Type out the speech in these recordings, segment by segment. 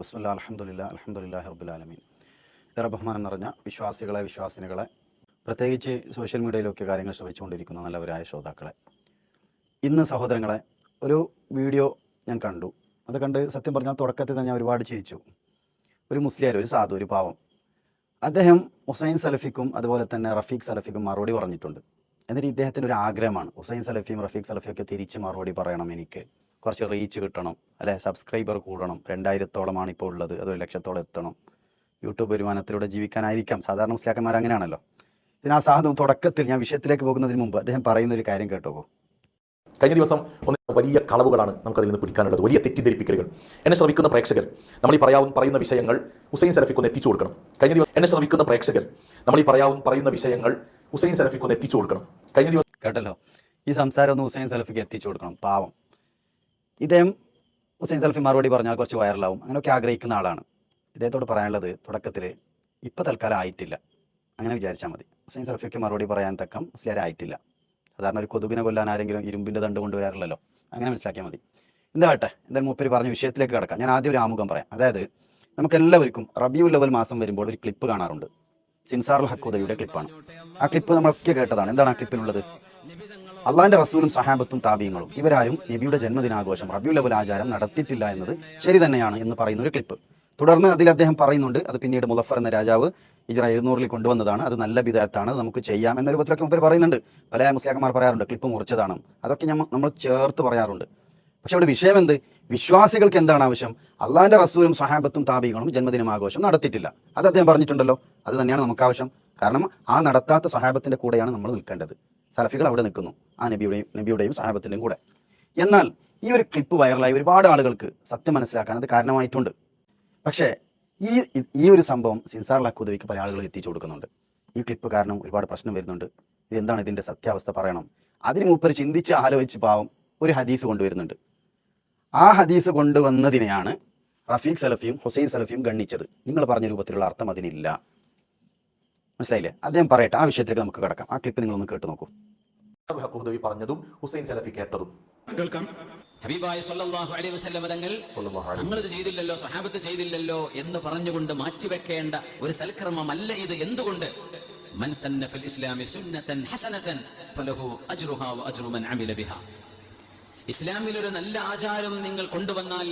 ബസ്മല്ല അലഹമുല്ല അലഹമുല്ലാ റബ്ബുലാലമീൻ ഏറെ ബഹുമാനം നിറഞ്ഞ വിശ്വാസികളെ വിശ്വാസിനികളെ പ്രത്യേകിച്ച് സോഷ്യൽ മീഡിയയിലൊക്കെ കാര്യങ്ങൾ ശ്രമിച്ചുകൊണ്ടിരിക്കുന്ന നല്ലവരായ ശ്രോതാക്കളെ ഇന്ന് സഹോദരങ്ങളെ ഒരു വീഡിയോ ഞാൻ കണ്ടു. അത് കണ്ട് സത്യം പറഞ്ഞാൽ തുടക്കത്തിൽ തന്നെ ഒരുപാട് ചിരിച്ചു. ഒരു മുസ്ലിയാർ ഒരു സാധു ഒരു പാവം. അദ്ദേഹം ഹുസൈൻ സലഫിക്കും അതുപോലെ തന്നെ റഫീഖ് സലഫിക്കും മറുപടി പറഞ്ഞിട്ടുണ്ട്. എന്നിട്ട് ഇദ്ദേഹത്തിന്റെ ഒരു ആഗ്രഹമാണ് ഹുസൈൻ സലഫിയും റഫീഖ് സലഫിയും ഒക്കെ തിരിച്ച് മറുപടി പറയണം എനിക്ക്. കുറച്ച് റീച്ച് കിട്ടണം അല്ലെ? സബ്സ്ക്രൈബർ കൂടണം. രണ്ടായിരത്തോളമാണ് ഇപ്പോൾ ഉള്ളത്. അത് ഒരു ലക്ഷത്തോളം എത്തണം. യൂട്യൂബ് വരുമാനത്തിലൂടെ ജീവിക്കാനായിരിക്കാം. സാധാരണ മുസ്ലിയാക്കന്മാർ അങ്ങനെയാണല്ലോ. ഇതിന് ആ സാധു തുടക്കത്തിൽ ഞാൻ വിഷയത്തിലേക്ക് പോകുന്നതിന് മുമ്പ് അദ്ദേഹം പറയുന്ന ഒരു കാര്യം കേട്ടോ കഴിഞ്ഞ ദിവസം ഒന്ന് വലിയ കളവുകളാണ് നമുക്കതിൽ നിന്ന് പിടിക്കാനുള്ളത്. വലിയ തെറ്റിദ്ധരിപ്പിക്കലുകൾ. എന്നെ ശ്രമിക്കുന്ന പ്രേക്ഷകർ നമ്മൾ ഈ പറയാവുന്ന പറയുന്ന വിഷയങ്ങൾ ഹുസൈൻ സലഫിക്കൊന്ന് എത്തിച്ചു കൊടുക്കണം. കഴിഞ്ഞ ദിവസം എന്നെ ശ്രമിക്കുന്ന പ്രേക്ഷകർ നമ്മൾ ഈ പറയാവുന്ന പറയുന്ന വിഷയങ്ങൾ ഹുസൈൻ സലഫിക്കൊന്ന് എത്തിച്ചു കൊടുക്കണം. കഴിഞ്ഞ ദിവസം കേട്ടല്ലോ. ഈ സംസാരം ഒന്ന് ഹുസൈൻ സലഫിക്ക് എത്തിച്ചു കൊടുക്കണം. പാവം. ഇദ്ദേഹം ഹുസൈൻ സൽഫി മറുപടി പറഞ്ഞാൽ കുറച്ച് വൈറലാവും. അങ്ങനെയൊക്കെ ആഗ്രഹിക്കുന്ന ആളാണ്. ഇദ്ദേഹത്തോട് പറയാനുള്ളത് തുടക്കത്തിൽ ഇപ്പം തൽക്കാലം ആയിട്ടില്ല. അങ്ങനെ വിചാരിച്ചാൽ മതി. ഹുസൈൻ സൽഫിക്ക് മറുപടി പറയാൻ തക്കം മുസ്ലിയാർ ആയിട്ടില്ല. സാധാരണ ഒരു കൊതുകിനെ കൊല്ലാൻ ആരെങ്കിലും ഇരുമ്പിന്റെ തണ്ട് കൊണ്ടുവരാറില്ലല്ലോ. അങ്ങനെ മനസ്സിലാക്കിയാൽ മതി. എന്താവട്ടെ എന്തായാലും മൂപ്പര് പറഞ്ഞ വിഷയത്തിലേക്ക് കിടക്കാം. ഞാൻ ആദ്യം ഒരു ആമുഖം പറയാം. അതായത് നമുക്കെല്ലാവർക്കും റബിയു ലെവൽ മാസം വരുമ്പോൾ ഒരു ക്ലിപ്പ് കാണാറുണ്ട്. സിൻസാറുൽ ഹക്കുദയുടെ ക്ലിപ്പാണ്. ആ ക്ലിപ്പ് നമ്മളൊക്കെ കേട്ടതാണ്. എന്താണ് ആ ക്ലിപ്പിലുള്ളത്? അള്ളാന്റെ റസൂലും സഹാബത്തും താപീയങ്ങളും ഇവരാരും നബിയുടെ ജന്മദിനാഘോഷം റബിയുൽ ലെവൽ ആചാരം നടത്തിയിട്ടില്ല എന്നത് ശരി തന്നെയാണ് എന്ന് പറയുന്ന ഒരു ക്ലിപ്പ്. തുടർന്ന് അതിൽ അദ്ദേഹം പറയുന്നുണ്ട് അത് പിന്നീട് മുലഫർ എന്ന രാജാവ് ഇജറ എഴുന്നൂറിൽ കൊണ്ടുവന്നതാണ് അത് നല്ല വിധത്താണ് നമുക്ക് ചെയ്യാം എന്ന രൂപത്തിലൊക്കെ മുമ്പ് പറയുന്നുണ്ട്. പല മുസ്ലിയാക്കന്മാർ പറയാറുണ്ട് ക്ലിപ്പ് മുറിച്ചതാണ്. അതൊക്കെ നമ്മൾ ചേർത്ത് പറയാറുണ്ട്. പക്ഷെ അവിടെ വിഷയം എന്ത്? വിശ്വാസികൾക്ക് എന്താണ് ആവശ്യം? അള്ളാഹിന്റെ റസൂലും സഹാബത്തും താപികളും ജന്മദിനം ആഘോഷം നടത്തിയിട്ടില്ല. അത് അദ്ദേഹം പറഞ്ഞിട്ടുണ്ടല്ലോ അത് തന്നെയാണ് നമുക്ക് ആവശ്യം. കാരണം ആ നടത്താത്ത സഹാബത്തിന്റെ കൂടെയാണ് നമ്മൾ നിൽക്കേണ്ടത്. സലഫികൾ അവിടെ നിൽക്കുന്നു ആ നബിയുടെയും നബിയുടെയും സാഹബത്തിന്റെയും കൂടെ. എന്നാൽ ഈ ഒരു ക്ലിപ്പ് വൈറലായി ഒരുപാട് ആളുകൾക്ക് സത്യം മനസ്സിലാക്കാൻ അത് കാരണമായിട്ടുണ്ട്. പക്ഷേ ഈ ഈ ഒരു സംഭവം സിൻസാർ ലക്കുദവിക്ക് പല ആളുകൾ എത്തിച്ചു കൊടുക്കുന്നുണ്ട്. ഈ ക്ലിപ്പ് കാരണം ഒരുപാട് പ്രശ്നം വരുന്നുണ്ട്. ഇതെന്താണ് ഇതിന്റെ സത്യാവസ്ഥ പറയണം? അതിന് മൂപ്പർ ചിന്തിച്ച് ആലോചിച്ച് പാവം ഒരു ഹദീസ് കൊണ്ടുവരുന്നുണ്ട് ആ ഹദീസ് കൊണ്ടുവന്നതിനെയാണ് റഫീഖ് സലഫിയും ഹുസൈൻ സലഫിയും ഗണ്ണിച്ചത്. നിങ്ങൾ പറഞ്ഞ രൂപത്തിലുള്ള അർത്ഥം അതിനില്ല. മനസ്സിലായില്ലേ? അദ്ദേഹം പറയട്ടെ. ആ വിഷയത്തിലേക്ക് നമുക്ക് കിടക്കാം. ആ ക്ലിപ്പ് നിങ്ങൾ ഒന്ന് കേട്ട് നോക്കൂ. ഹക്കുദവി പറഞ്ഞതും ഹുസൈൻ സലഫി കേട്ടതും. കേൾക്കാം. ഹബീബായ സല്ലല്ലാഹു അലൈഹി വസല്ലം തങ്ങൾ തങ്ങളിത് ചെയ്തില്ലല്ലോ സഹാബത്ത് ചെയ്തില്ലല്ലോ എന്ന് പറഞ്ഞുകൊണ്ട് മാറ്റിവെക്കേണ്ട ഒരു സൽക്രമമല്ല ഇത്. എന്തുകൊണ്ട്? മൻ സന്ന ഫിൽ ഇസ്ലാമി സുന്നതൻ ഹസനതൻ ഫലഹു അജ്റുഹാ വ അജ്റു മൻ അമില ബിഹാ. ഇസ്ലാമിൽ ഒരു നല്ല ആചാരം നിങ്ങൾ കൊണ്ടുവന്നാൽ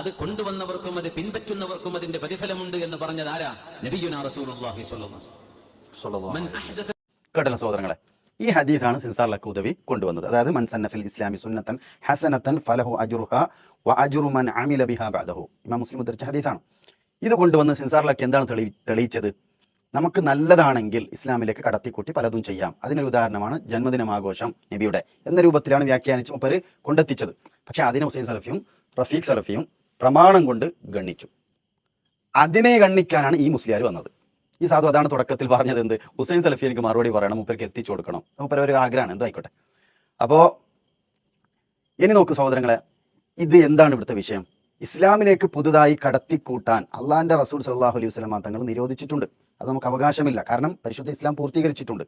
അത് കൊണ്ടുവന്നവർക്കും അത് പിൻപറ്റുന്നവർക്കും അതിന്റെ പ്രതിഫലമുണ്ട് എന്ന് പറഞ്ഞത് ആരാ? നബിയുനാ റസൂലുള്ളാഹി സ്വല്ലല്ലാഹു അലൈഹി വസല്ലം. കേട്ടല്ലോ സഹോദരങ്ങളെ ഈ ഹദീസാണ് സിൻസാർ ലക്കൂദവി കൊണ്ടുവന്നത്. അതായത് മൻസന്നഫിൽ ഇസ്ലാമി സുന്നത്തൻ ഹസനത്തൻ ഫലഹു അജുർഹ വ അജുറു മൻ അമില ബിഹ ബഅദഹു. ഇമാം മുസ്ലിം ഉദ്ധരിച്ച ഹദീസാണ്. ഇത് കൊണ്ടുവന്ന് സിൻസാർ ലക്ക് എന്താണ് തെളി തെളിയിച്ചത്? നമുക്ക് നല്ലതാണെങ്കിൽ ഇസ്ലാമിലേക്ക് കടത്തിക്കൂട്ടി പലതും ചെയ്യാം. അതിനൊരു ഉദാഹരണമാണ് ജന്മദിനം ആഘോഷം നബിയുടെ എന്ന രൂപത്തിലാണ് വ്യാഖ്യാനിച്ച് മുപ്പര് കൊണ്ടെത്തിച്ചത്. പക്ഷെ അതിനെ ഹുസൈൻ സലഫിയും റഫീഖ് സലഫിയും പ്രമാണം കൊണ്ട് ഗണ്ണിച്ചു. അതിനെ ഗണ്ണിക്കാനാണ് ഈ മുസ്ലിയാർ വന്നത്. ഈ സാധു അതാണ് തുടക്കത്തിൽ പറഞ്ഞത് എന്ത്? ഹുസൈൻ സലഫി എനിക്ക് മറുപടി പറയണം മൂപ്പർക്ക് എത്തിച്ചു കൊടുക്കണം. മൂപ്പര ഒരു ആഗ്രഹമാണ്. എന്തായിക്കോട്ടെ? അപ്പോൾ ഇനി നോക്ക് സഹോദരങ്ങളെ ഇത് എന്താണ് ഇവിടുത്തെ വിഷയം? ഇസ്ലാമിലേക്ക് പുതുതായി കടത്തിക്കൂട്ടാൻ അള്ളാഹിന്റെ റസൂൽ സല്ലാഹു അലൈഹി വസ്ലാം തങ്ങൾ നിരോധിച്ചിട്ടുണ്ട്. അത് നമുക്ക് അവകാശമില്ല. കാരണം പരിശുദ്ധ ഇസ്ലാം പൂർത്തീകരിച്ചിട്ടുണ്ട്.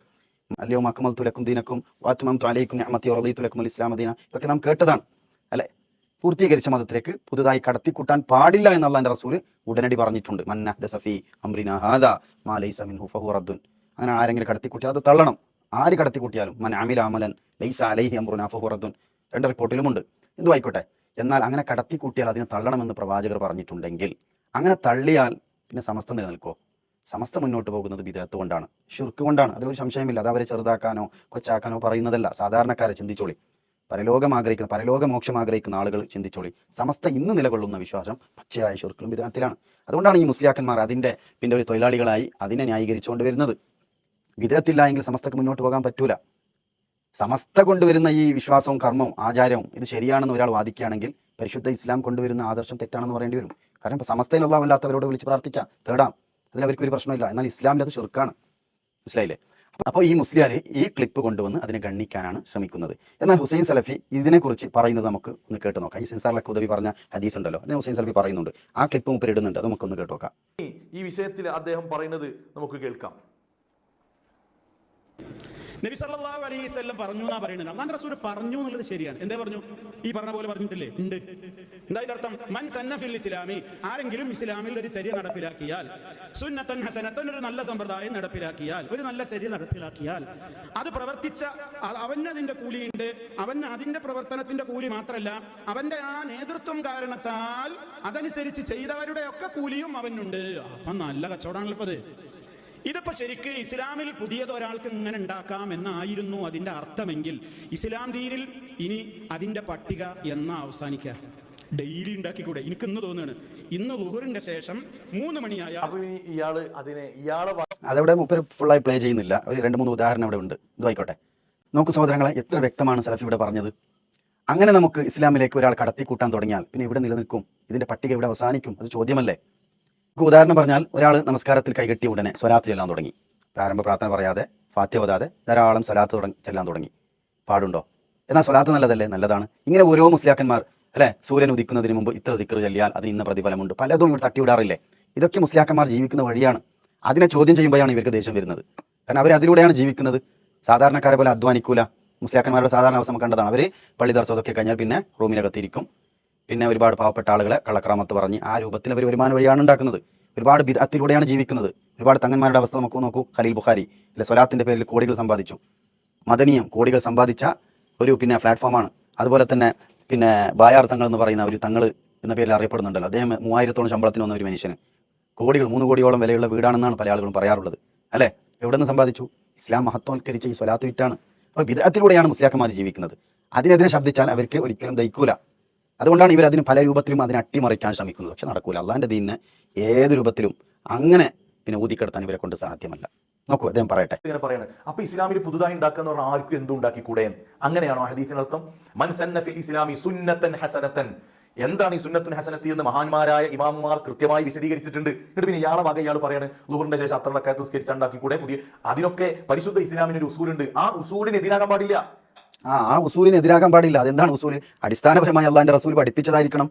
അല്ലയോ മക്കമൽ തുലക്കും ദീനക്കും വാത്മം തലേക്കും അമത്തി ഉറദീ തുലക്കും ഇസ്ലാം ദീന ഇതൊക്കെ നാം കേട്ടതാണ്. അല്ലെ? പൂർത്തീകരിച്ച മതത്തിലേക്ക് പുതുതായി കടത്തിക്കൂട്ടാൻ പാടില്ല എന്നുള്ള എന്റെ റസൂൽ ഉടനടി പറഞ്ഞിട്ടുണ്ട്. സഫി അംറിന ഹാദ മാ ലൈസ മിൻഹു ഫഹു റദ്ദുൻ. അങ്ങനെ ആരെങ്കിലും കടത്തിക്കൂട്ടിയാൽ അത് തള്ളണം. ആര് കടത്തിക്കൂട്ടിയാലും? മൻ അമില അമലൻ ലൈസ അലൈഹി രണ്ട് റിപ്പോർട്ടിലുമുണ്ട്. എന്തു ആയിക്കോട്ടെ? എന്നാൽ അങ്ങനെ കടത്തിക്കൂട്ടിയാൽ അതിനെ തള്ളണമെന്ന് പ്രവാചകർ പറഞ്ഞിട്ടുണ്ടെങ്കിൽ അങ്ങനെ തള്ളിയാൽ പിന്നെ സമസ്ത നിലനിൽക്കോ സമസ്ത മുന്നോട്ട് പോകുന്നത് വിദേഹത്ത് കൊണ്ടാണ് ഷുർക്ക് കൊണ്ടാണ്. അതിലൊരു സംശയമില്ല. അത് അവരെ ചെറുതാക്കാനോ കൊച്ചാക്കാനോ പറയുന്നതല്ല. സാധാരണക്കാരെ ചിന്തിച്ചോളി. പരലോകം ആഗ്രഹിക്കുന്ന പരലോക മോക്ഷം ആഗ്രഹിക്കുന്ന ആളുകൾ ചിന്തിച്ചോളി. സമസ്ത ഇന്ന് നിലകൊള്ളുന്ന വിശ്വാസം പച്ചയായ ഷുർക്കിലും വിധാനത്തിലാണ് അതുകൊണ്ടാണ് ഈ മുസ്ലിയാക്കന്മാർ അതിന്റെ പിന്നെ ഒരു തൊഴിലാളികളായി അതിനെ ന്യായീകരിച്ചുകൊണ്ട് വരുന്നത്. വിധത്തില്ല എങ്കിൽ സമസ്തക്ക് മുന്നോട്ട് പോകാൻ പറ്റൂല. സമസ്ത കൊണ്ടുവരുന്ന ഈ വിശ്വാസവും കർമ്മവും ആചാരവും ഇത് ശരിയാണെന്ന് ഒരാൾ വാദിക്കുകയാണെങ്കിൽ പരിശുദ്ധ ഇസ്ലാം കൊണ്ടുവരുന്ന ആദർശം തെറ്റാണെന്ന് പറയേണ്ടി വരും. കാരണം ഇപ്പോൾ സമസ്തയിലുള്ള അല്ലാത്തവരോട് വിളിച്ച് പ്രാർത്ഥിക്കാം തേടാം. അതിൽ അവർക്ക് ഒരു പ്രശ്നമില്ല. എന്നാൽ ഇസ്ലാമിൽ അത് ചെറുക്കാണ് മനസ്സിലായില്ലേ? അപ്പോൾ ഈ മുസ്ലിയാർ ഈ ക്ലിപ്പ് കൊണ്ടുവന്ന് അതിനെ ഗണ്ണിക്കാനാണ് ശ്രമിക്കുന്നത്. എന്നാൽ ഹുസൈൻ സലഫി ഇതിനെക്കുറിച്ച് പറയുന്നത് നമുക്ക് ഒന്ന് കേട്ട് നോക്കാം. ഈ സിൻസാറിലൊക്കെ ഉദവി പറഞ്ഞ ഹദീഫ് ഉണ്ടല്ലോ. അതിന് ഹുസൈൻ സലഫി പറയുന്നുണ്ട്. ആ ക്ലിപ്പ് മുപ്പർ ഇടുന്നുണ്ട് അത് നമുക്കൊന്ന് കേട്ട് നോക്കാം. ഈ വിഷയത്തിൽ അദ്ദേഹം പറയുന്നത് നമുക്ക് കേൾക്കാം. നബി സല്ലല്ലാഹു അലൈഹി വസല്ലം പറഞ്ഞു എന്നാ പറയുന്നത് അള്ളാഹു റസൂൽ പറഞ്ഞു എന്നുള്ളത് ശരിയാണ്. എന്തേ പറഞ്ഞു? ഈ പറഞ്ഞ പോലെ പറഞ്ഞിട്ടില്ലേ? ഉണ്ട്. എന്താ ഇതിന്റെ അർത്ഥം? മൻ സന്നഫിൽ ഇസ്ലാമി. ആരെങ്കിലും ഇസ്ലാമിൽ ഒരു ചര്യ നടപ്പിലാക്കിയാൽ സുന്നത്തൻ ഹസനത്തൻ ഒരു നല്ല സമ്പ്രദായം നടപ്പിലാക്കിയാൽ ഒരു നല്ല ചര്യ നടപ്പിലാക്കിയാൽ അത് പ്രവർത്തിച്ച അവന് അതിന്റെ കൂലിയുണ്ട്. അവന് അതിന്റെ പ്രവർത്തനത്തിന്റെ കൂലി മാത്രമല്ല അവന്റെ ആ നേതൃത്വം കാരണത്താൽ അതനുസരിച്ച് ചെയ്തവരുടെ ഒക്കെ കൂലിയും അവനുണ്ട്. അപ്പൊ നല്ല കച്ചവടമാണല്ലോ ഇപ്പൊ അത് ഇതിപ്പോ ശരിക്ക് ഇസ്ലാമിൽ പുതിയത് ഒരാൾക്ക് ഇങ്ങനെ ഉണ്ടാക്കാം എന്നായിരുന്നു അതിന്റെ അർത്ഥമെങ്കിൽ ഇസ്ലാം ദീനിൽ ഇനി അതിന്റെ പട്ടിക എന്നാ അവസാനിക്കുക. ഡെയിലി ഉണ്ടാക്കിക്കൂടെ? എനിക്ക് ഇന്ന് തോന്നുകയാണ്. ഇന്ന് ലുഹറിന്റെ ശേഷം മൂന്ന് മണിയായ ഇയാൾ അതിനെ ഇയാളെ അതവിടെ മുപ്പര് ഫുള്ളായി പ്ലേ ചെയ്യുന്നില്ല. ഒരു രണ്ട് മൂന്ന് ഉദാഹരണം അവിടെ ഉണ്ട്. ഇതായിക്കോട്ടെ നോക്കൂ സഹോദരങ്ങളെ എത്ര വ്യക്തമാണ് സലഫി ഇവിടെ പറഞ്ഞത്. അങ്ങനെ നമുക്ക് ഇസ്ലാമിലേക്ക് ഒരാൾ കടത്തി കൂട്ടാൻ തുടങ്ങിയാൽ പിന്നെ ഇവിടെ നിലനിൽക്കും? ഇതിന്റെ പട്ടിക ഇവിടെ അവസാനിക്കും? അത് ചോദ്യമല്ലേ? ഉദാഹരണം പറഞ്ഞാൽ ഒരാൾ നമസ്കാരത്തിൽ കൈകെട്ടി ഉടനെ സ്വലാത്ത് ചെല്ലാൻ തുടങ്ങി. പ്രാരംഭ പ്രാർത്ഥന പറയാതെ ഫാത്യ ഓതാതെ ധാരാളം സ്വലാത്ത് തുടങ്ങി ചെല്ലാൻ തുടങ്ങി. പാടുണ്ടോ? എന്നാൽ സ്വലാത്ത് നല്ലതല്ലേ? നല്ലതാണ്. ഇങ്ങനെ ഓരോ മുസ്ലിയാക്കന്മാർ അല്ലെ? സൂര്യൻ ഉദിക്കുന്നതിന് മുമ്പ് ഇത്ര ദിക്കർ ചെല്ലിയാൽ അത് ഇന്ന പ്രതിഫലമുണ്ട്. പലതും ഇവിടെ തട്ടിവിടാറില്ലേ? ഇതൊക്കെ മുസ്ലിയാക്കന്മാർ ജീവിക്കുന്ന വഴിയാണ്. അതിനെ ചോദ്യം ചെയ്യുമ്പോഴാണ് ഇവർക്ക് ദേഷ്യം വരുന്നത്. കാരണം അവർ അതിലൂടെയാണ് ജീവിക്കുന്നത്. സാധാരണക്കാരെ പോലെ അധ്വാനിക്കൂല. മുസ്ലിയാക്കന്മാരുടെ സാധാരണ അവസ്ഥ കണ്ടതാണ്. അവർ പള്ളി ദർശനമൊക്കെ കഴിഞ്ഞാൽ പിന്നെ റൂമിനകത്തിരിക്കും. പിന്നെ ഒരുപാട് പാവപ്പെട്ട ആളുകളെ കള്ളക്രാമത്ത് പറഞ്ഞ് ആ രൂപത്തിൽ അവർ വരുമാന വഴിയാണ് ഉണ്ടാക്കുന്നത്. ഒരുപാട് വിധത്തിലൂടെയാണ് ജീവിക്കുന്നത്. ഒരുപാട് തങ്ങന്മാരുടെ അവസ്ഥ നമുക്ക് നോക്കൂ. ഖലീൽ ബുഖാരി അല്ലെ സ്വലാത്തിന്റെ പേരിൽ കോടികൾ സമ്പാദിച്ചു. മദനീയം കോടികൾ സമ്പാദിച്ച ഒരു പിന്നെ പ്ലാറ്റ്ഫോമാണ് അതുപോലെ തന്നെ പിന്നെ ബായാർ തങ്ങൾ എന്ന് പറയുന്ന ഒരു തങ്ങൾ എന്ന പേരിൽ അറിയപ്പെടുന്നുണ്ടല്ലോ. അദ്ദേഹം മൂവായിരത്തോളം ശമ്പളത്തിന് വന്ന ഒരു മനുഷ്യന്. കോടികൾ മൂന്ന് കോടിയോളം വിലയുള്ള വീടാണെന്നാണ് പല ആളുകളും പറയാറുള്ളത്. അല്ലേ? എവിടെ നിന്ന് സമ്പാദിച്ചു? ഇസ്ലാം മഹത്വവൽക്കരിച്ച ഈ സ്വലാത്ത് വിറ്റാണ്. അപ്പോൾ വിധത്തിലൂടെയാണ് മുസ്ലിയാക്കന്മാർ ജീവിക്കുന്നത്. അതിനെതിരെ ശബ്ദിച്ചാൽ അവർക്ക് ഒരിക്കലും ദഹിക്കൂല. അതുകൊണ്ടാണ് ഇവർ അതിന് പല രൂപത്തിലും അതിനെ അട്ടിമറിക്കാൻ ശ്രമിക്കുന്നത്. പക്ഷെ നടക്കൂല. അള്ളാഹിന്റെ ദീനിനെ ഏത് രൂപത്തിലും അങ്ങനെ പിന്നെ ഊതിക്കെടുത്താൻ ഇവരെ കൊണ്ട് സാധ്യമല്ല. നോക്കൂ അദ്ദേഹം പറയട്ടെ. ഇങ്ങനെ പറയാണ്. അപ്പൊ ഇസ്ലാമിൽ പുതുതായി ഉണ്ടാക്കുന്ന ആർക്കും എന്തും ഉണ്ടാക്കിക്കൂടെ അങ്ങനെയാണോ ഹദീഫിനർത്ഥം മൻസന്നഫിൽ ഇസ്ലാമി സുന്നത്തൻ ഹസനത്തൻ. എന്താണ് ഈ സുന്നത്തുൻ ഹസനത്തി എന്ന് മഹാന്മാരായ ഇമാമുമാർ കൃത്യമായി വിശദീകരിച്ചിട്ടുണ്ട്. എന്നിട്ട് പിന്നെ ഇയാളെ വക ഇയാൾ പറയാണ് ലുഹറിന്റെ ശേഷം അത്ര റക്കാത്ത് നിസ്കരിച്ച് ഉണ്ടാക്കിക്കൂടെ? പുതിയ അതിനൊക്കെ പരിശുദ്ധ ഇസ്ലാമിന് ഒരു ഉസൂലുണ്ട്. ആ ഉസൂലിന് എതിരാകാൻ പാടില്ല. ആ ആ ഉസൂലിന് എതിരാകാൻ പാടില്ല. അതെന്താണ് ഉസൂൽ അടിസ്ഥാനപരമായി അള്ളാഹിന്റെ റസൂൽ പഠിപ്പിച്ചതായിരിക്കണം.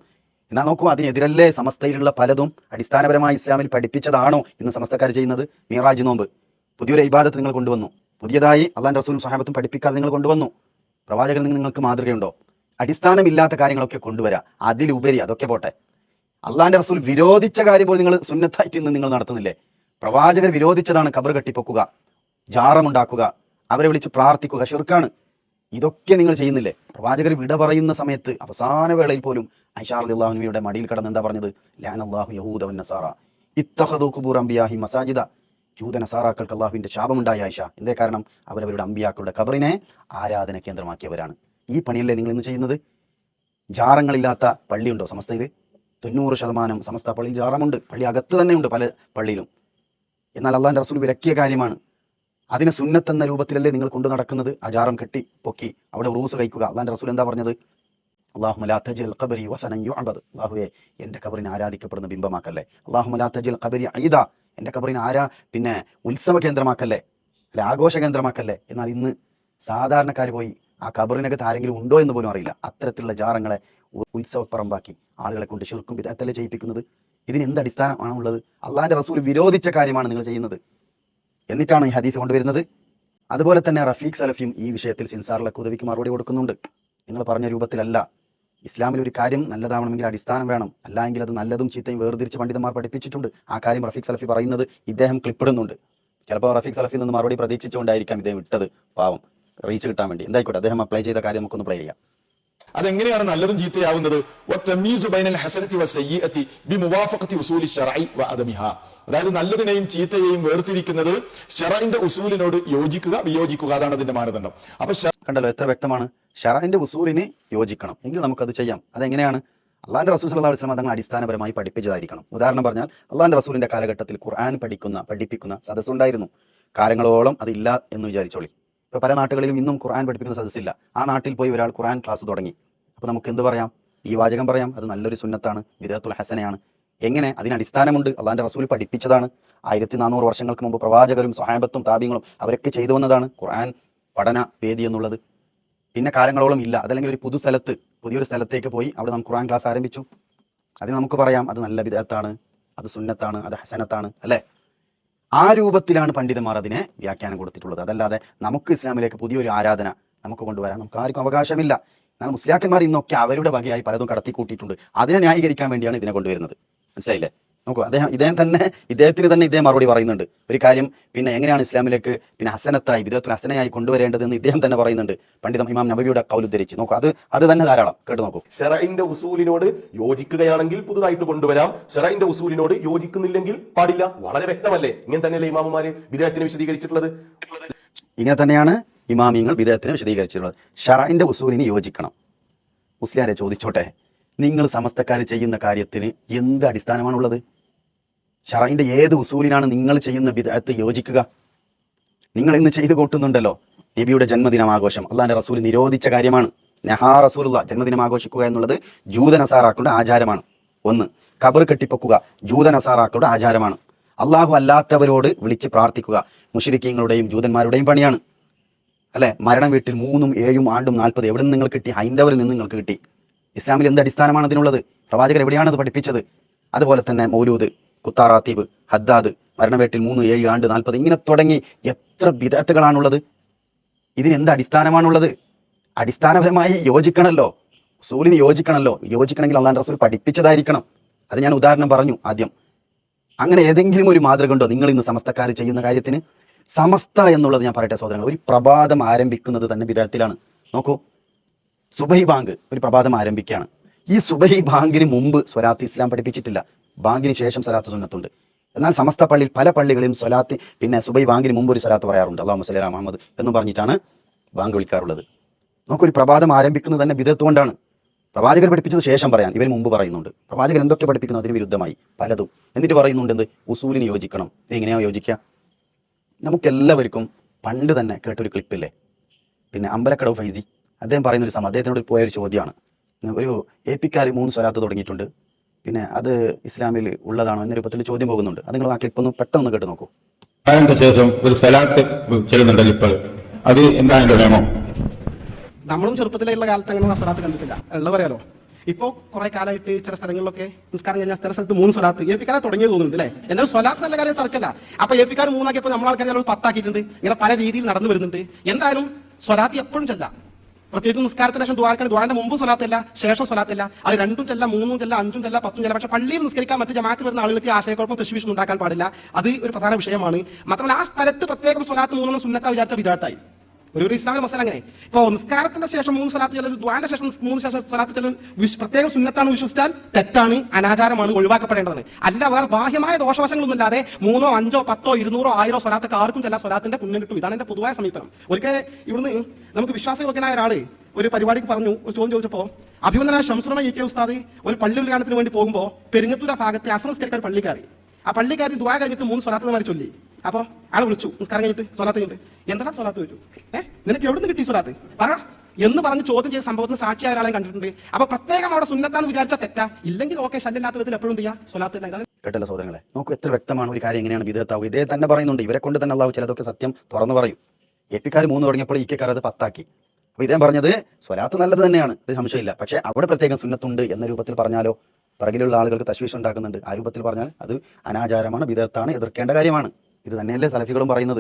എന്നാൽ നോക്കൂ അതിനെതിരല്ലേ സമസ്തയിലുള്ള പലതും അടിസ്ഥാനപരമായി ഇസ്ലാമിൽ പഠിപ്പിച്ചതാണോ ഇന്ന് സമസ്തക്കാർ ചെയ്യുന്നത്? മീറാജ് നോമ്പ്. പുതിയൊരു ഇബാദത്ത് നിങ്ങൾ കൊണ്ടുവന്നു. പുതിയതായി അള്ളാഹിന്റെ റസൂലും സഹാബത്തും പഠിപ്പിക്കാതെ നിങ്ങൾ കൊണ്ടുവന്നു. പ്രവാചകൻ നിങ്ങൾക്ക് മാതൃകയുണ്ടോ? അടിസ്ഥാനമില്ലാത്ത കാര്യങ്ങളൊക്കെ കൊണ്ടുവരാം. അതിലുപരി അതൊക്കെ പോട്ടെ. അള്ളാഹിന്റെ റസൂൽ വിരോധിച്ച കാര്യം പോലും നിങ്ങൾ സുന്നത്തായിട്ട് ഇന്ന് നിങ്ങൾ നടത്തുന്നില്ലേ? പ്രവാചകർ വിരോധിച്ചതാണ് കബർ കെട്ടിപ്പൊക്കുക ജാറമുണ്ടാക്കുക അവരെ വിളിച്ച് പ്രാർത്ഥിക്കുക ഷിർക്കാണ്. ഇതൊക്കെ നിങ്ങൾ ചെയ്യുന്നില്ലേ? പ്രവാചകർ വിട പറയുന്ന സമയത്ത് അവസാന വേളയിൽ പോലും ഐഷാർ അള്ളാഹുനബിയുടെ മടിയിൽ കടന്ന് എന്താ പറഞ്ഞത്? ലാൻ അള്ളാഹു യഹൂദ നസാറ. ഇത്തഹദു അംബിയാഹി മസാജിദ. ജൂത നസാറാക്കൾക്ക് അള്ളാഹുവിന്റെ ശാപമുണ്ടായ ആയിഷ എന്തേ കാരണം? അവരവരുടെ അമ്പിയാക്കളുടെ കബറിനെ ആരാധന കേന്ദ്രമാക്കിയവരാണ്. ഈ പണിയല്ലേ നിങ്ങൾ ഇന്ന് ചെയ്യുന്നത്? ജാറങ്ങളില്ലാത്ത പള്ളിയുണ്ടോ സമസ്തയിൽ തൊണ്ണൂറ് ശതമാനം സമസ്ത പള്ളിയിൽ ജാറമുണ്ട്. പള്ളി അകത്ത് തന്നെയുണ്ട് പല പള്ളിയിലും. എന്നാൽ അള്ളാഹിന്റെ റസൂൽ വിലക്കിയ കാര്യമാണ്. അതിനെ സുന്നത്ത് എന്ന രൂപത്തിലല്ലേ നിങ്ങൾ കൊണ്ടു നടക്കുന്നത്? അജാറം കെട്ടി പൊക്കി അവിടെ റൂസ് കഴിക്കുക. അള്ളാഹിന്റെ റസൂൽ എന്താ പറഞ്ഞത്? അള്ളാഹുമലാത്തജിൽ തജിൽ ഖബരി അള്ളാഹുവെ എന്റെ കബറിനെ ആരാധിക്കപ്പെടുന്ന ബിംബമാക്കല്ലേ? അള്ളാഹുമലാത്തജിൽ തജിൽ ഖബരി ഐദ എന്റെ കബറിനെ ആരാ? പിന്നെ ഉത്സവ കേന്ദ്രമാക്കല്ലേ? അല്ലെ ആഘോഷ കേന്ദ്രമാക്കല്ലേ? എന്നാൽ ഇന്ന് സാധാരണക്കാർ പോയി ആ കബറിനകത്ത് ആരെങ്കിലും ഉണ്ടോ എന്ന് പോലും അറിയില്ല. അത്തരത്തിലുള്ള ജാറങ്ങളെ ഉത്സവപ്പറമ്പാക്കി ആളുകളെ കൊണ്ട് ശുർക്കും വിധത്തല്ലേ ചെയ്യിപ്പിക്കുന്നത്? ഇതിന് എന്ത് അടിസ്ഥാനമാണുള്ളത്? അള്ളാഹിന്റെ റസൂൽ വിരോധിച്ച കാര്യമാണ് നിങ്ങൾ ചെയ്യുന്നത്. എന്നിട്ടാണ് ഈ ഹദീസ് കൊണ്ടുവരുന്നത്. അതുപോലെ തന്നെ റഫീഖ് സലഫിയും ഈ വിഷയത്തിൽ സിൻസാറിലൊക്കെ ഉദവിക്ക് മറുപടി കൊടുക്കുന്നുണ്ട്. നിങ്ങൾ പറഞ്ഞ രൂപത്തിലല്ല. ഇസ്ലാമിൽ ഒരു കാര്യം നല്ലതാവണമെങ്കിൽ അടിസ്ഥാനം വേണം. അല്ലെങ്കിൽ അത് നല്ലതും ചീത്തയും വേർതിരിച്ച് പണ്ഡിതന്മാർ പഠിപ്പിച്ചിട്ടുണ്ട്. ആ കാര്യം റഫീഖ് സലഫി പറയുന്നത് ഇദ്ദേഹം ക്ലിപ്പിടുന്നുണ്ട് ചിലപ്പോൾ റഫീഖ് സലഫിൽ നിന്ന് മറുപടി പ്രതീക്ഷിച്ചുകൊണ്ടായിരിക്കാം ഇദ്ദേഹം ഇട്ടത്. പാവം. റീച്ച് കിട്ടാൻ വേണ്ടി. എന്തായിക്കോട്ടെ അദ്ദേഹം അപ്ലൈ ചെയ്ത കാര്യം നമുക്കൊന്ന് പ്ലേ ചെയ്യാം. അതെങ്ങനെയാണ് നല്ലതും ചീത്തയാവുന്നത്? അതായത് നല്ലതിനെയും ചീത്തയെയും വേർതിരിക്കുന്നത് ഷറൈന്റെ ഉസൂലിനോട് യോജിക്കുക വിയോജിക്കുക അതാണ് അതിന്റെ മാനദണ്ഡം. അപ്പൊ കണ്ടല്ലോ എത്ര വ്യക്തമാണ്? ഷറൈന്റെ ഉസൂലിനെ യോജിക്കണം. എങ്കിൽ നമുക്കത് ചെയ്യാം. അതെങ്ങനെയാണ്? അള്ളാന്റെ റസൂൽ സല്ലാ വസല്ലം അതങ്ങൾ അടിസ്ഥാനപരമായി പഠിപ്പിച്ചതായിരിക്കണം. ഉദാഹരണം പറഞ്ഞാൽ അള്ളാന്റെ റസൂലിന്റെ കാലഘട്ടത്തിൽ ഖുർആൻ പഠിക്കുന്ന പഠിപ്പിക്കുന്ന സദസ്സുണ്ടായിരുന്നു. കാലങ്ങളോളം അതില്ല എന്ന് വിചാരിച്ചോളി. ഇപ്പൊ പല നാട്ടുകളിലും ഇന്നും ഖുർആൻ പഠിപ്പിക്കുന്ന സദസ്സില്ല. ആ നാട്ടിൽ പോയി ഒരാൾ ഖുർആൻ ക്ലാസ് തുടങ്ങി. അപ്പൊ നമുക്ക് എന്ത് പറയാം? ഈ വാചകം പറയാം. അത് നല്ലൊരു സുന്നത്താണ്. വിദഗത്തുൽ ഹസനയാണ്. എങ്ങനെ? അതിനടിസ്ഥാനമുണ്ട് അള്ളാന്റെ റസൂൽ പഠിപ്പിച്ചതാണ്. ആയിരത്തി നാനൂറ് വർഷങ്ങൾക്ക് മുമ്പ് പ്രവാചകരും സഹാബത്തും താപ്യങ്ങളും അവരൊക്കെ ചെയ്തു വന്നതാണ് ഖുർആൻ പഠന വേദി എന്നുള്ളത്. പിന്നെ കാലങ്ങളോളം ഇല്ല. അതല്ലെങ്കിൽ ഒരു പുതു സ്ഥലത്ത് പുതിയൊരു സ്ഥലത്തേക്ക് പോയി അവിടെ നമുക്ക് ഖുർആൻ ക്ലാസ് ആരംഭിച്ചു. അതിന് നമുക്ക് പറയാം അത് നല്ല വിധത്താണ് അത് സുന്നത്താണ്. അത് ഹസനത്താണ്. അല്ലേ? ആ രൂപത്തിലാണ് പണ്ഡിതന്മാർ അതിനെ വ്യാഖ്യാനം കൊടുത്തിട്ടുള്ളത്. അതല്ലാതെ നമുക്ക് ഇസ്ലാമിലേക്ക് പുതിയൊരു ആരാധന നമുക്ക് കൊണ്ടുവരാൻ നമുക്ക് ആർക്കും അവകാശമില്ല. എന്നാൽ മുസ്ലിയാക്കന്മാർ ഇന്നൊക്കെ അവരുടെ വകയായി പലതും കടത്തിക്കൂട്ടിയിട്ടുണ്ട്. അതിനെ ന്യായീകരിക്കാൻ വേണ്ടിയാണ് ഇതിനെ കൊണ്ടുവരുന്നത്. മനസ്സിലായില്ലേ? നോക്കൂ അദ്ദേഹം ഇദ്ദേഹം തന്നെ ഇദ്ദേഹത്തിന് തന്നെ ഇദ്ദേഹം മറുപടി പറയുന്നുണ്ട്. ഒരു കാര്യം പിന്നെ എങ്ങനെയാണ് ഇസ്ലാമിലേക്ക് പിന്നെ ഹസനത്തായി വിധത്തിൽ ഹസനയായി കൊണ്ടുവരേണ്ടതെന്ന് ഇദ്ദേഹം തന്നെ പറയുന്നുണ്ട്. പണ്ഡിതം ഇമാം നബിയുടെ കൗലുദ്ധരിച്ച് നോക്കൂ അത് അത് തന്നെ ധാരാളം. കേട്ട് നോക്കൂ. ഷെറൈന്റെ ഉസൂലിനോട് യോജിക്കുകയാണെങ്കിൽ പുതുതായിട്ട് കൊണ്ടുവരാം. ഷെറൈന്റെ ഉസൂലിനോട് യോജിക്കുന്നില്ലെങ്കിൽ പാടില്ല. വളരെ വ്യക്തമല്ലേ? ഇങ്ങനെ തന്നെയല്ലേ ഇമാമുമാര് വിദേഹത്തിന് വിശദീകരിച്ചിട്ടുള്ളത്? ഇങ്ങനെ തന്നെയാണ് ഇമാമിങ്ങൾ വിദേഹത്തിന് വിശദീകരിച്ചിട്ടുള്ളത്. ഷെറൈന്റെ ഉസൂലിന് യോജിക്കണം. മുസ്ലിയാരെ ചോദിച്ചോട്ടെ? നിങ്ങൾ സമസ്തക്കാർ ചെയ്യുന്ന കാര്യത്തിന് എന്ത് അടിസ്ഥാനമാണുള്ളത്? ഷറൈന്റെ ഏത് ഉസൂലിനാണ് നിങ്ങൾ ചെയ്യുന്ന വിധത്ത് യോജിക്കുക? നിങ്ങൾ ഇന്ന് ചെയ്തു കൂട്ടുന്നുണ്ടല്ലോ. നബിയുടെ ജന്മദിനം ആഘോഷം. അള്ളാന്റെ റസൂൽ നിരോധിച്ച കാര്യമാണ്. നെഹാ റസൂലുള്ള ജന്മദിനം ആഘോഷിക്കുക എന്നുള്ളത് ജൂതനസാറാക്കളുടെ ആചാരമാണ്. ഒന്ന് കബർ കെട്ടിപ്പൊക്കുക ജൂതനസാറാക്കളുടെ ആചാരമാണ്. അള്ളാഹു അല്ലാത്തവരോട് വിളിച്ച് പ്രാർത്ഥിക്കുക മുഷിരിക്കങ്ങളുടെയും ജൂതന്മാരുടെയും പണിയാണ്. അല്ലെ? മരണം വീട്ടിൽ മൂന്നും ഏഴും ആണ്ടും നാൽപ്പത് എവിടെ നിന്ന് നിങ്ങൾ കിട്ടി? ഹൈന്ദവരിൽ നിന്ന് നിങ്ങൾക്ക് കിട്ടി. ഇസ്ലാമിൽ എന്ത് അടിസ്ഥാനമാണ് അതിനുള്ളത്? പ്രവാചകർ എവിടെയാണ് അത് പഠിപ്പിച്ചത്? അതുപോലെ തന്നെ മൗലൂദ് കുത്താറാത്തീബ് ഹദ്ദാദ് മരണവേട്ടിൽ മൂന്ന് ഏഴ് ആണ്ട് നാൽപ്പത് ഇങ്ങനെ തുടങ്ങി എത്ര വിദഗ്ധകളാണുള്ളത് ഇതിന് എന്ത് അടിസ്ഥാനമാണുള്ളത്? അടിസ്ഥാനപരമായി യോജിക്കണമല്ലോ സൂലിന് യോജിക്കണമല്ലോ യോജിക്കണമെങ്കിൽ അള്ളാൻ റസൂൽ പഠിപ്പിച്ചതായിരിക്കണം. അത് ഞാൻ ഉദാഹരണം പറഞ്ഞു ആദ്യം. അങ്ങനെ ഏതെങ്കിലും ഒരു മാതൃക ഉണ്ടോ? നിങ്ങൾ ഇന്ന് സമസ്തക്കാർ ചെയ്യുന്ന കാര്യത്തിന്? സമസ്ത എന്നുള്ളത് ഞാൻ പറയട്ടെ സഹോദരങ്ങൾ ഒരു പ്രഭാതം ആരംഭിക്കുന്നത് തന്നെ വിധത്തിലാണ് നോക്കൂ സുബഹി ബാങ്ക് ഒരു പ്രഭാതം ആരംഭിക്കുകയാണ്. ഈ സുബൈ ബാങ്കിന് മുമ്പ് സ്വലാത്ത് ഇസ്ലാം പഠിപ്പിച്ചിട്ടില്ല. ബാങ്കിന് ശേഷം സ്വലാത്ത് സുന്നത്തുണ്ട്. എന്നാൽ സമസ്ത പള്ളിയിൽ പല പള്ളികളിലും സ്വലാത്ത് പിന്നെ സുബൈ ബാങ്കിന് മുമ്പ് ഒരു സ്വലാത്ത് പറയാറുണ്ട്. അള്ളാഹു മസ്ലാം മുഹമ്മദ് എന്ന് പറഞ്ഞിട്ടാണ് ബാങ്ക് വിളിക്കാറുള്ളത്. നമുക്കൊരു പ്രഭാതം ആരംഭിക്കുന്നത് തന്നെ വിധത്തുകൊണ്ടാണ് പ്രവാചകർ പഠിപ്പിച്ചത് ശേഷം പറയാൻ ഇവർ മുമ്പ് പറയുന്നുണ്ട്. പ്രവാചകർ എന്തൊക്കെ പഠിപ്പിക്കുന്നു? അതിന് വിരുദ്ധമായി. പലതും. എന്നിട്ട് പറയുന്നുണ്ട് എന്ത്? ഉസൂലിന് യോജിക്കണം. ഇത് എങ്ങനെയാ യോജിക്കുക നമുക്കെല്ലാവർക്കും പണ്ട് തന്നെ കേട്ടൊരു ക്ലിപ്പില്ലേ? പിന്നെ അമ്പലക്കടവ് ഫൈസി. അദ്ദേഹം പറയുന്ന ഒരു സമയം അദ്ദേഹത്തിനോട് പോയ ഒരു ചോദ്യമാണ്. ഒരു എ പിക്കാർ മൂന്ന് സ്വലാത്ത് തുടങ്ങിയിട്ടുണ്ട്. പിന്നെ അത് ഇസ്ലാമിൽ ഉള്ളതാണോ എന്ന രൂപത്തിൽ ചോദ്യം പോകുന്നുണ്ട്. അത് നിങ്ങൾ ആ ക്ലിപ്പ് ഒന്ന് പെട്ടെന്ന് കേട്ട് നോക്കൂ. അതിന്റെ ശേഷം ഒരു സലാത്ത് ചെല്ലുന്നുണ്ടല്ലോ ഇപ്പോൾ. അത് എന്താ അതിന്റെ നിയമം? നമ്മളും ചെറുപ്പത്തിലുള്ള കാലത്ത് അങ്ങനെ സ്വലാത്ത് കണ്ടിട്ടില്ല. ഉള്ളത് പറയാലോ? ഇപ്പോ കുറെ കാലമായിട്ട് ചില സ്ഥലങ്ങളിലൊക്കെ നിസ്കാരം കഴിഞ്ഞാൽ ചില സ്ഥലത്ത് മൂന്ന് സ്വലാത്ത് എ പിക്കാരെ തുടങ്ങിയത് തോന്നുന്നുണ്ട് അല്ലേ? എന്നാലും സ്വലാത്ത് നല്ല കാര്യം തർക്കല്ല. അപ്പൊ എ പിക്കാർ മൂന്നാക്കിയപ്പോൾ നമ്മൾ ആൾക്കാർ പത്താക്കിയിട്ടുണ്ട്. ഇങ്ങനെ പല രീതിയിൽ നടന്നു വരുന്നുണ്ട്. എന്തായാലും സ്വലാത്ത് എപ്പോഴും ചെല്ല. പ്രത്യേകിച്ച് നിസ്കാരത്തിന് ശേഷം ദ്വാരക്കാണ് ദ്വാരന്റെ മുമ്പ് സ്വലാത്തില്ല ശേഷം സ്വലാത്തില്ല. അത് രണ്ടും ചെല്ല മൂന്നും ചെല്ല അഞ്ചും ചെല്ല പത്തും ചെല്ല. പക്ഷേ പള്ളിയിൽ നിസ്കരിക്കാൻ മറ്റു ജമാത്തിൽ വരുന്ന ആളുകൾക്ക് ആശയക്കുഴപ്പം തശ്വീഷ് ഉണ്ടാക്കാൻ പാടില്ല. അത് ഒരു പ്രധാന വിഷയമാണ്. മാത്രമല്ല ആ സ്ഥലത്ത് പ്രത്യേകം സ്വലാത്ത് മൂന്നെണ്ണം സുന്നത്ത വിചാരിച്ച വിധാത്തായി ഒരു ഒരു ഇസ്ലാമിക മസാല അങ്ങനെ. ഇപ്പൊ നിസ്കാരത്തിന്റെ ശേഷം മൂന്ന് സ്വലാത്ത് ചിലർ ദ്വാന്റെ ശേഷം മൂന്ന് ശേഷം സ്വലാത്ത് ചിലർ പ്രത്യേക സുന്നത്താണ് വിശ്വസിച്ചാൽ തെറ്റാണ് അനാചാരമാണ് ഒഴിവാക്കപ്പെടേണ്ടത് അല്ല വേറെ ബാഹ്യമായ ദോഷവശങ്ങളൊന്നും ഇല്ലാതെ മൂന്നോ അഞ്ചോ പത്തോ ഇരുന്നൂറോ ആയിരോ സ്വലാത്തൊക്കെ ആർക്കും ചെല്ലാ സ്വലാത്തിന്റെ പുണ്യം കിട്ടും. ഇതാണ് എന്റെ പൊതുവായ സമീപനം. ഒരിക്കൽ ഇവിടുന്ന് നമുക്ക് വിശ്വാസയോഗ്യനായ ഒരാൾ ഒരു പരിപാടിക്ക് പറഞ്ഞു ഒരു ചോദ്യം ചോദിച്ചപ്പോ അഭിനന്ദന ശംസുറമ ഇ കെ ഉസ്താദ് ഒരു പള്ളി ഉദ്ഘാടനത്തിന് വേണ്ടി പോകുമ്പോൾ പെരിങ്ങത്തൂര ഭാഗത്തെ അസംസ്കരിക്കാൻ പള്ളിക്കാരി. ആ പള്ളിക്കാരി ദ്വാ കഴിഞ്ഞിട്ട് മൂന്ന് സ്വലാത്ത് മാറി ചൊല്ലി. അപ്പൊ ആളെ വിളിച്ചു നിസ്കാരം കഴിഞ്ഞിട്ട് സ്വലാത്ത് കഴിഞ്ഞിട്ട്. എന്താണ് സ്വലാത്ത്? ചോദിച്ചു. ഏഹ് നിനക്ക് എവിടെ നിന്ന് കിട്ടി സ്വലാത്ത്? പറ. എന്ന് പറഞ്ഞ് ചോദ്യം ചെയ്ത സംഭവത്തിന് സാക്ഷിയായ ഒരാളെ കണ്ടിട്ടുണ്ട്. അപ്പൊ പ്രത്യേകം അവിടെ സുന്നത്താന്ന് വിചാരിച്ച തെറ്റാ. ഇല്ലെങ്കിൽ ഓക്കെ ശല്യമില്ലാത്ത വിധത്തിൽ എപ്പോഴും ചെയ്യാം? സ്വലാത്ത് കേട്ടല്ലോ സഹോദരങ്ങളെ നോക്കൂ എത്ര വ്യക്തമാണ് ഒരു കാര്യം എങ്ങനെയാണ് വിധേയത്താവുക ഇതേ തന്നെ പറയുന്നുണ്ട് ഇവരെ കൊണ്ട് തന്നെ അള്ളാഹു ചിലതൊക്കെ സത്യം തുറന്നു പറയും. എപ്പിക്കാർ മൂന്ന് തുടങ്ങിയപ്പോൾ ഇക്കാർ അത് പത്താക്കി. അപ്പൊ ഇദ്ദേഹം പറഞ്ഞത് സ്വലാത്ത് നല്ലത് തന്നെയാണ് ഇത് സംശയമില്ല. പക്ഷെ അവിടെ പ്രത്യേകം സുന്നത്തുണ്ട് എന്ന രൂപത്തിൽ പറഞ്ഞാലോ? പിറകിലുള്ള ആളുകൾക്ക് തശ്വീഷ് ഉണ്ടാക്കുന്നുണ്ട്. ആ രൂപത്തിൽ പറഞ്ഞാൽ അത് അനാചാരമാണ് വിധത്താണ് എതിർക്കേണ്ട കാര്യമാണ്. ഇത് തന്നെയല്ലേ സലഫികളും പറയുന്നത്.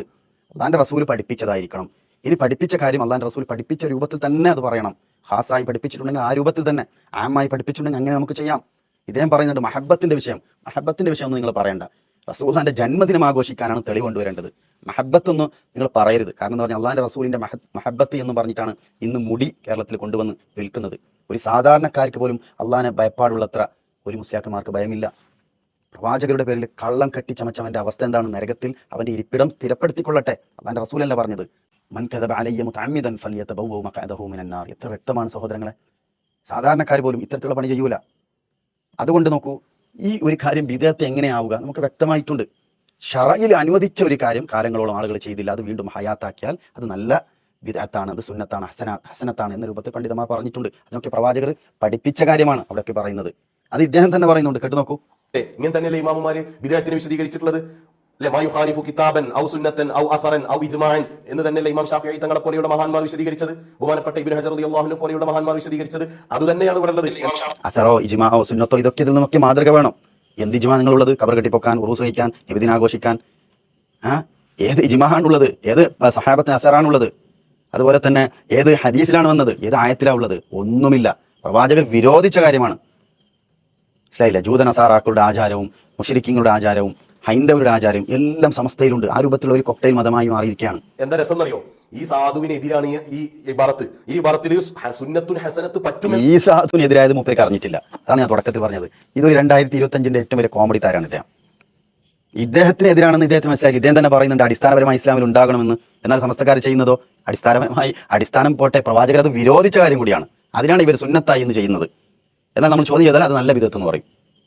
അള്ളാന്റെ റസൂൽ പഠിപ്പിച്ചതായിരിക്കണം. ഇനി പഠിപ്പിച്ച കാര്യം അള്ളാന്റെ റസൂൽ പഠിപ്പിച്ച രൂപത്തിൽ തന്നെ അത് പറയണം. ഹാസായി പഠിപ്പിച്ചിട്ടുണ്ടെങ്കിൽ ആ രൂപത്തിൽ തന്നെ ആമായി പഠിപ്പിച്ചിട്ടുണ്ടെങ്കിൽ അങ്ങനെ നമുക്ക് ചെയ്യാം. ഇദ്ദേഹം പറയുന്നുണ്ട് മഹബത്തിന്റെ വിഷയം. മഹബത്തിന്റെ വിഷയം ഒന്നും നിങ്ങൾ പറയണ്ട. റസൂലിന്റെ ജന്മദിനം ആഘോഷിക്കാനാണ് തെളിവ് കൊണ്ടുവരേണ്ടത്. മഹബത്ത് ഒന്ന് നിങ്ങൾ പറയരുത്. കാരണം എന്ന് പറഞ്ഞാൽ അള്ളാഹിന്റെ റസൂലിന്റെ മഹ മഹബത്ത് എന്ന് പറഞ്ഞിട്ടാണ് ഇന്ന് മുടി കേരളത്തിൽ കൊണ്ടുവന്ന് വിൽക്കുന്നത്. ഒരു സാധാരണക്കാർക്ക് പോലും അള്ളാഹാനെ ഭയപ്പാടുള്ളത്ര ഒരു മുസ്ലിയാക്കന്മാർക്ക് ഭയമില്ല. പ്രവാചകരുടെ പേരിൽ കള്ളം കെട്ടിച്ചമച്ചവന്റെ അവസ്ഥ എന്താണ്? നരകത്തിൽ അവന്റെ ഇരിപ്പിടം സ്ഥിരപ്പെടുത്തിക്കൊള്ളട്ടെ റസൂൽ റസൂലല്ല പറഞ്ഞത്. മൻ നാർ എത്ര വ്യക്തമാണ് സഹോദരങ്ങളെ? സാധാരണക്കാർ പോലും ഇത്തരത്തിലുള്ള പണി ചെയ്യൂല. അതുകൊണ്ട് നോക്കൂ ഈ ഒരു കാര്യം വിദേഹത്തെ എങ്ങനെയാവുക നമുക്ക് വ്യക്തമായിട്ടുണ്ട്. ഷറയിൽ അനുവദിച്ച ഒരു കാര്യം കാലങ്ങളോളം ആളുകൾ ചെയ്തില്ല. അത് വീണ്ടും ഹയാത്താക്കിയാൽ അത് നല്ല വിദഗ്ധാണ് അത് സുന്നത്താണ് ഹസന ഹസനത്താണ് എന്ന രൂപത്തിൽ പണ്ഡിതന്മാർ പറഞ്ഞിട്ടുണ്ട്. അതിനൊക്കെ പ്രവാചകർ പഠിപ്പിച്ച കാര്യമാണ് അവിടെയൊക്കെ പറയുന്നത്. അത് ഇദ്ദേഹം തന്നെ പറയുന്നുണ്ട്. കേട്ടു നോക്കൂ. അല്ലേ? ഇങ്ങനെ തന്നെയല്ലേ ഇമാമുമാര് വിദേഹത്തിന് വിശദീകരിച്ചിട്ടുള്ളത്? അല്ലെ? മായു ഹാരിഫു കിതാബൻ ഔ സുന്നത്തൻ ഔ അസറൻ ഔ ഇജ്മാൻ എന്ന് തന്നെയല്ലേ ഇമാം ഷാഫി തങ്ങളെ പോലെയുള്ള മഹാന്മാർ വിശദീകരിച്ചത്? ബഹുമാനപ്പെട്ട ഇബിൻ ഹജർ അള്ളാഹുനെ പോലെയുള്ള മഹാന്മാർ വിശദീകരിച്ചത് അത് തന്നെയാണ് ഇവിടെ ഉള്ളത്. അസറോ സുന്നത്തോ ഇതൊക്കെ ഇതിൽ നിന്നൊക്കെ മാതൃക വേണം. എന്ത് ഇജ്മാ നിങ്ങളുള്ളത്? കബർ കെട്ടിപ്പൊക്കാൻ ഉറൂസ് വഹിക്കാൻ നിബിദിനാഘോഷിക്കാൻ ആ? ഏത് ഇജ്മാഹാണുള്ളത്? ഏത് സഹാബത്തിന് അസറാണുള്ളത്? അതുപോലെ തന്നെ ഏത് ഹദീസിലാണ് വന്നത്? ഏത് ആയത്തിലാണ് ഉള്ളത്? ഒന്നുമില്ല. പ്രവാചകർ വിരോധിച്ച കാര്യമാണ്. മനസ്സിലായില്ല. ജൂതനസാറാക്കളുടെ ആചാരവും മുഷരിക്കിങ്ങളുടെ ആചാരവും ഹൈന്ദവരുടെ ആചാരം എല്ലാം സമസ്തയിലുണ്ട്. ആ രൂപത്തിലുള്ള ഒരു കൊക്ടൈൽ മതമായി മാറിയിരിക്കുകയാണ്. എന്താ രസം അറിയോ ഈ സാധുവിനെതിരാണ് ഈ- ഇബാറത്ത്. ഈ ഇബാറത്തിൽ സുന്നത്തുൻ ഹസനത്ത് പറ്റും ഈ സാധുവിനെതിരായത് മൂപ്പർക്ക് അറിഞ്ഞിട്ടില്ല അതാണ് ഞാൻ തുടക്കത്തിൽ പറഞ്ഞത്. ഇതൊരു രണ്ടായിരത്തി ഇരുപത്തി അഞ്ചിന്റെ ഏറ്റവും വലിയ കോമഡി താരാണ് ഇദ്ദേഹം. ഇദ്ദേഹത്തിനെതിരാണെന്ന് ഇദ്ദേഹത്തിന് മനസ്സിലാക്കി ഇദ്ദേഹം തന്നെ പറയുന്നുണ്ട് അടിസ്ഥാനപരമായി ഇസ്ലാമിൽ ഉണ്ടാകണമെന്ന്. എന്നാൽ സമസ്തക്കാർ ചെയ്യുന്നതോ അടിസ്ഥാനപരമായി അടിസ്ഥാനം പോട്ടെ പ്രവാചകർ അത് വിരോധിച്ച കാര്യം കൂടിയാണ്. അതിനാണ് ഇവർ സുന്നത്തായി എന്ന് ചെയ്യുന്നത്. എന്നാൽ നമ്മൾ ചോദ്യം ചെയ്താൽ അത് നല്ല വിധത്ത് എന്ന് പറയും.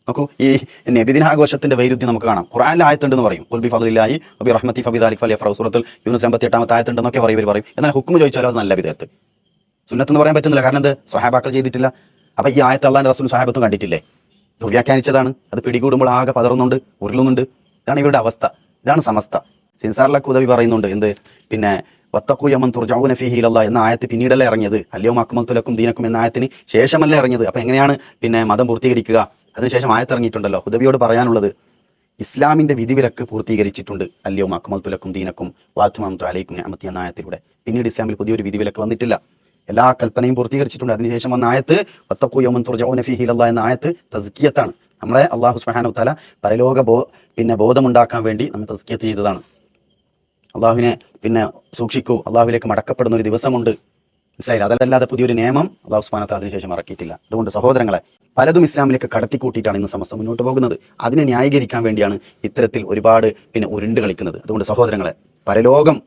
നോക്കൂ ഈ നബിദിനാഘോഷത്തിന്റെ വൈരുദ്ധ്യം നമുക്ക് കാണാം. ഖുറാനിൽ ആയത്തുണ്ടെന്ന് പറയും. ഉൽബി ഫضലില്ലായി അബി റഹ്മത്തി ഫബി അലിഫ് അലി അഫ്രൗ സൂറത്തുൽ യൂനുസ് അമ്പത്തി എട്ടാമത്തെ ആയത്തുണ്ടെന്നൊക്കെ പറയും ഇവർ പറയും. എന്നാൽ ഹുക്കും ചോദിച്ചാലും അത് നല്ല വിധത്ത് സുന്നത്ത് എന്ന് പറയാൻ പറ്റുന്നില്ല. കാരണം എന്ത്? സ്വഹാബാക്കൾ ചെയ്തിട്ടില്ല. അപ്പൊ ഈ ആയത്ത് അള്ളാൻ റസൂൽ സ്വഹാബത്തും കണ്ടിട്ടില്ലേ? ദുർവ്യാഖ്യാനിച്ചതാണ് അത് പിടികൂടുമ്പോൾ ആകെ പതറുന്നുണ്ട് ഉരുളുന്നുണ്ട്. ഇതാണ് ഇവരുടെ അവസ്ഥ. ഇതാണ് സമസ്ത. സിൻസാറിലൊക്കെ ഉദവി പറയുന്നുണ്ട്. എന്ത്? പിന്നെ വത്തക്കു യമൻ തുർജൗന ഫീഹി ഇലല്ലാ എന്ന ആയത്ത് പിന്നീടല്ലേ ഇറങ്ങിയത്. അല്ലയോ അക്മൽത്തുലക്കും ദീനക്കും എന്ന ആയത്തിന് ശേഷമല്ലേ ഇറങ്ങിയത്. അപ്പൊ എങ്ങനെയാണ് പിന്നെ മതം പൂർത്തീകരിക്കുക? അതിനുശേഷം ആയത്ത് ഇറങ്ങിയിട്ടുണ്ടല്ലോ. ഉദവിയോട് പറയാനുള്ളത് ഇസ്ലാമിന്റെ വിധിവിലക്ക് പൂർത്തീകരിച്ചിട്ടുണ്ട് അല്ലയോ അക്മൽത്തുലക്കും ദീനക്കും വാത്തുമാമത്തു അലൈക്കും അമത്തി എന്ന ആയത്തിലൂടെ. പിന്നീട് ഇസ്ലാമിൽ പുതിയൊരു വിധിവിലക്ക് വന്നിട്ടില്ല. എല്ലാ കൽപ്പനയും പൂർത്തീകരിച്ചിട്ടുണ്ട്. അതിനുശേഷം വന്ന ആയത്ത് വത്തക്കു യമൻ തുർജൗന ഫീഹി ഇലല്ലാ എന്ന ആയത്ത് തസ്കിയത്താണ്. നമ്മളെ അള്ളാഹു സുബ്ഹാനഹു തആല പരലോക ബോ പിന്നെ ബോധമുണ്ടാക്കാൻ വേണ്ടി നമ്മൾ തസ്കിയത്ത് ചെയ്തതാണ്. അള്ളാഹുവിനെ പിന്നെ സൂക്ഷിക്കൂ. അള്ളാഹുവിലേക്ക് മടക്കപ്പെടുന്ന ഒരു ദിവസമുണ്ട്. മനസ്സിലായില്ല? അതല്ലാതെ പുതിയൊരു നിയമം അള്ളാഹു സുബ്ഹാനഹു അതിനുശേഷം ഇറക്കിയിട്ടില്ല. അതുകൊണ്ട് സഹോദരങ്ങളെ പലതും ഇസ്ലാമിലേക്ക് കടത്തിക്കൂട്ടിയിട്ടാണ് ഇന്ന് സമസ്ത മുന്നോട്ട് പോകുന്നത്. അതിനെ ന്യായീകരിക്കാൻ വേണ്ടിയാണ് ഇത്തരത്തിൽ ഒരുപാട് പിന്നെ ഉരുണ്ട് കളിക്കുന്നത്. അതുകൊണ്ട് സഹോദരങ്ങളെ പരലോകം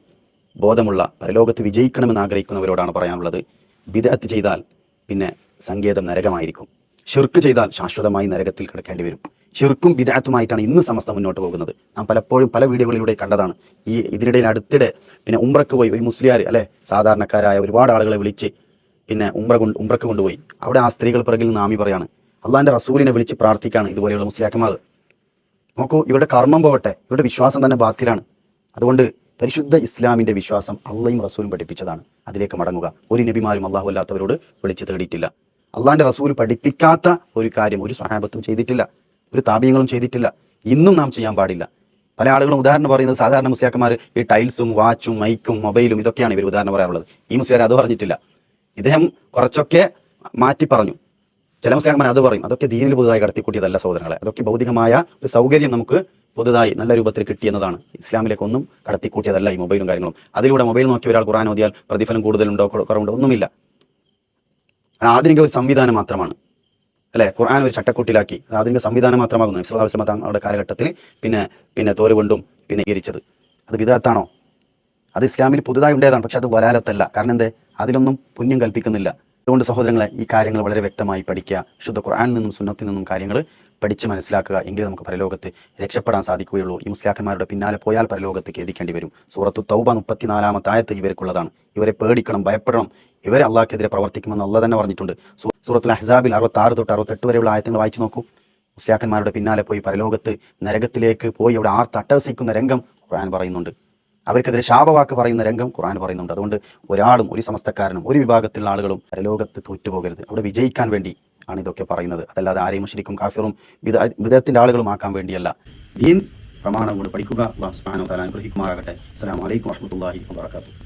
ബോധമുള്ള പരലോകത്ത് വിജയിക്കണമെന്ന് ആഗ്രഹിക്കുന്നവരോടാണ് പറയാനുള്ളത്. ബിദഅത്ത് ചെയ്താൽ പിന്നെ സങ്കേതം നരകമായിരിക്കും. ഷിർക്ക് ചെയ്താൽ ശാശ്വതമായി നരകത്തിൽ കിടക്കേണ്ടി വരും. ഷിർക്കും വിദാത്തുമായിട്ടാണ് ഇന്ന് സമസ്ത മുന്നോട്ട് പോകുന്നത്. നാം പലപ്പോഴും പല വീഡിയോകളിലൂടെ കണ്ടതാണ്. ഈ ഇതിനിടയിൽ അടുത്തിടെ പിന്നെ ഉംറക്ക് പോയി ഒരു മുസ്ലിയാർ അല്ലെ? സാധാരണക്കാരായ ഒരുപാട് ആളുകളെ വിളിച്ച് പിന്നെ ഉംറ കൊണ്ട് ഉംറക്ക് കൊണ്ടുപോയി. അവിടെ ആ സ്ത്രീകൾ പിറകിൽ നാമി പറയാണ് അള്ളാന്റെ റസൂലിനെ വിളിച്ച് പ്രാർത്ഥിക്കാണ് ഇതുപോലെയുള്ള മുസ്ലിയാക്കന്മാർ. നോക്കൂ ഇവരുടെ കർമ്മം പോകട്ടെ ഇവരുടെ വിശ്വാസം തന്നെ ബാത്തിലാണ്. അതുകൊണ്ട് പരിശുദ്ധ ഇസ്ലാമിന്റെ വിശ്വാസം അള്ളയും റസൂലും പഠിപ്പിച്ചതാണ്. അതിലേക്ക് മടങ്ങുക. ഒരു നബിമാരും അള്ളാഹു അല്ലാത്തവരോട് വിളിച്ചു തേടിയിട്ടില്ല. അള്ളാന്റെ റസൂൽ പഠിപ്പിക്കാത്ത ഒരു കാര്യം ഒരു സഹാബത്തും ചെയ്തിട്ടില്ല. ഒരു താപീയങ്ങളും ചെയ്തിട്ടില്ല. ഇന്നും നാം ചെയ്യാൻ പാടില്ല. പല ആളുകളും ഉദാഹരണം പറയുന്നത് സാധാരണ മുസ്ലിയാക്കന്മാർ ഈ ടൈൽസും വാച്ചും മൈക്കും മൊബൈലും ഇതൊക്കെയാണ് ഇവർ ഉദാഹരണം പറയാറുള്ളത്. ഈ മുസ്ലിയാർ അത് പറഞ്ഞിട്ടില്ല. ഇദ്ദേഹം കുറച്ചൊക്കെ മാറ്റി പറഞ്ഞു. ചില മുസ്ലിയാക്കന്മാർ അത് പറയും. അതൊക്കെ ദീനിൽ പുതുതായി കടത്തിക്കൂട്ടിയതല്ല സഹോദരങ്ങളെ. അതൊക്കെ ഭൗതികമായ ഒരു സൗകര്യം നമുക്ക് പുതുതായി നല്ല രൂപത്തിൽ കിട്ടിയെന്നതാണ് ഇസ്ലാമിലേക്ക് ഒന്നും കടത്തിക്കൂട്ടിയതല്ല ഈ മൊബൈലും കാര്യങ്ങളും. അതിലൂടെ മൊബൈൽ നോക്കി ഒരാൾ ഖുറാൻ ഓതിയാൽ പ്രതിഫലം കൂടുതലുണ്ടോ കുറ- കുറവുണ്ടോ ഒന്നുമില്ല. ആധുനിക ഒരു സംവിധാനം മാത്രമാണ്. അല്ലെ? ഖുർആൻ ഒരു ചട്ടക്കൂട്ടിലാക്കി. ആധുനിക സംവിധാനം മാത്രമാകുന്നു. വിശ്വാസമ തങ്ങളുടെ കാലഘട്ടത്തിൽ പിന്നെ പിന്നെ തോരുകൊണ്ടും പിന്നെ ഇരിച്ചത്. അത് വിധത്താണോ അത് ഇസ്ലാമിൽ പുതുതായി ഉണ്ടായതാണ്. പക്ഷെ അത് വലാലത്തല്ല. കാരണം എന്തേ? അതിലൊന്നും പുണ്യം കൽപ്പിക്കുന്നില്ല. അതുകൊണ്ട് സഹോദരങ്ങളെ ഈ കാര്യങ്ങൾ വളരെ വ്യക്തമായി പഠിക്കുക. ശുദ്ധ ഖുർആാനിൽ നിന്നും സുന്നത്തിൽ നിന്നും കാര്യങ്ങൾ പഠിച്ച് മനസ്സിലാക്കുക എങ്കിൽ നമുക്ക് പരലോകത്ത് രക്ഷപ്പെടാൻ സാധിക്കുകയുള്ളൂ. ഈ മുസ്ലാക്കന്മാരുടെ പിന്നാലെ പോയാൽ പരലോകത്ത് ഖേദിക്കേണ്ടി വരും. സൂറത്തു തൗബ മുപ്പത്തിനാലാമത്തെ ആയത്ത് ഇവർക്കുള്ളതാണ് ഇവരെ പേടിക്കണം ഭയപ്പെടണം. ഇവരെ അള്ളാഹ്ക്കെതിരെ പ്രവർത്തിക്കുമെന്ന് അള്ള തന്നെ പറഞ്ഞിട്ടുണ്ട്. സൂറത്തുൽ അഹ്സാബിൽ അറുപത്തി ആറ് തൊട്ട് അറുപത്തെട്ട് വരെയുള്ള ആയത്തങ്ങൾ വായിച്ചു നോക്കൂ. മുസ്ലിയാക്കന്മാരുടെ പിന്നാലെ പോയി പരലോകത്ത് നരകത്തിലേക്ക് പോയി അവിടെ ആർ തട്ടഹസിക്കുന്ന രംഗം ഖുർആൻ പറയുന്നുണ്ട്. അവർക്കെതിരെ ശാപവാക്ക് പറയുന്ന രംഗം ഖുർആൻ പറയുന്നുണ്ട്. അതുകൊണ്ട് ഒരാളും ഒരു സമസ്തക്കാരനും ഒരു വിഭാഗത്തിലുള്ള ആളുകളും പരലോകത്ത് തോറ്റുപോകരുത്. അവിടെ വിജയിക്കാൻ വേണ്ടി ആണ് ഇതൊക്കെ പറയുന്നത്. അതല്ലാതെ ആരെയും മുഷരിക്കും കാഫിറും വിധ വിധത്തിന്റെ ആളുകളും ആക്കാൻ വേണ്ടിയല്ല. ദീൻ പ്രമാണം കൊണ്ട് പഠിക്കുക അനുഗ്രഹിക്കുമാറാകട്ടെ. അസ്സലാമു അലൈക്കും വറഹ്മത്തുള്ളാഹി വബറകാതുഹു.